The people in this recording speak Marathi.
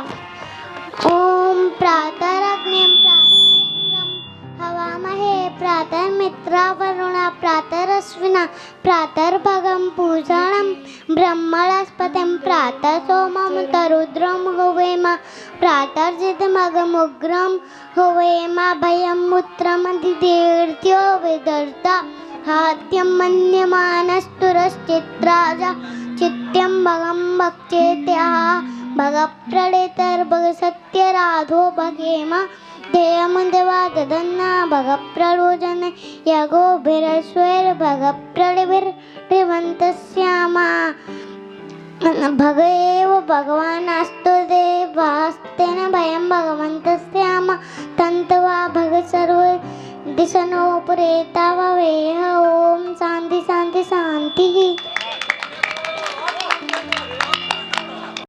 ओम प्रातरग्निं प्रातरिन्द्रं हवामहे प्रातर्मित्रावरुणा प्रातरश्विना प्रातर्भगं पूजानं ब्रह्मणस्पतिं प्रातः सोमं तरुद्रं होवेम प्रातर्जितमगमुग्रं होवेम भयं मूत्रमधितीर्थ्यो विदर्ता हात्यं मन्यमानस्तुरश्चित्राजा चित्यं भगं भक्त्येत्याह भक्चेत्याः भगप्रळेतर्भग सत्यराधो भगेम ध्येयमुदेवा ददन्ना भगप्रलोचन यगोभिरस्वैर्भगप्रळिभिर्भवन्तस्यामा भग एव भगवानास्तु देवास्तेन भयं भगवन्तस्याम तन्तवा भग सर्व दिशनो पुरेता भवेह ॐ शान्ति शान्ति शान्तिः